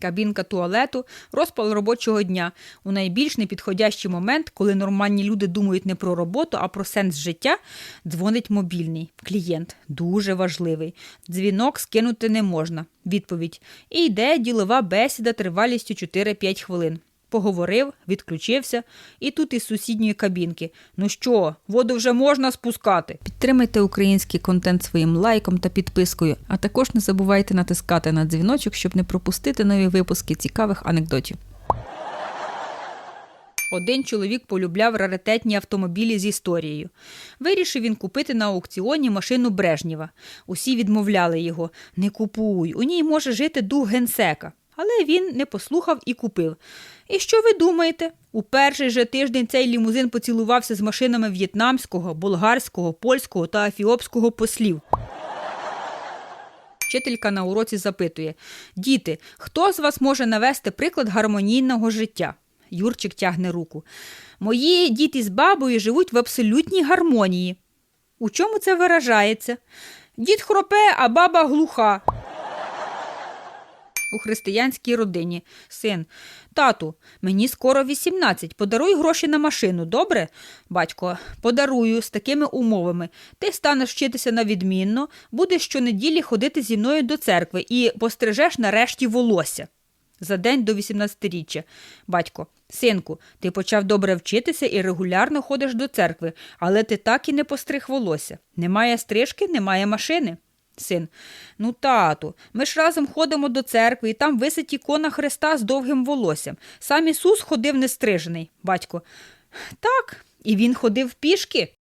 Кабінка туалету, розпал робочого дня у найбільш непідходящий момент, коли нормальні люди думають не про роботу, а про сенс життя, дзвонить мобільний. Клієнт дуже важливий. Дзвінок скинути не можна. Відповідь. І йде ділова бесіда тривалістю 4-5 хвилин. Поговорив, відключився, і тут із сусідньої кабінки. Ну що, воду вже можна спускати? Підтримайте український контент своїм лайком та підпискою, а також не забувайте натискати на дзвіночок, щоб не пропустити нові випуски цікавих анекдотів. Один чоловік полюбляв раритетні автомобілі з історією. Вирішив він купити на аукціоні машину Брежнєва. Усі відмовляли його не купуй, у ній може жити дух генсека. Але він не послухав і купив. І що ви думаєте? У перший же тиждень цей лімузин поцілувався з машинами в'єтнамського, болгарського, польського та афіопського послів. Вчителька на уроці запитує: Діти, хто з вас може навести приклад гармонійного життя? Юрчик тягне руку. Мої діти з бабою живуть в абсолютній гармонії. У чому це виражається? Дід хропе, а баба глуха. У християнській родині син. Тату, мені скоро 18, подаруй гроші на машину, добре? Батько, подарую з такими умовами. Ти станеш вчитися на відмінно, будеш щонеділі ходити зі мною до церкви і пострижеш нарешті волосся. За день до 18-річчя. Батько, синку, ти почав добре вчитися і регулярно ходиш до церкви, але ти так і не постриг волосся. Немає стрижки, немає машини. Син, ну тату, ми ж разом ходимо до церкви, і там висить ікона Христа з довгим волоссям. Сам Ісус ходив нестрижений. Батько, так, і він ходив пішки.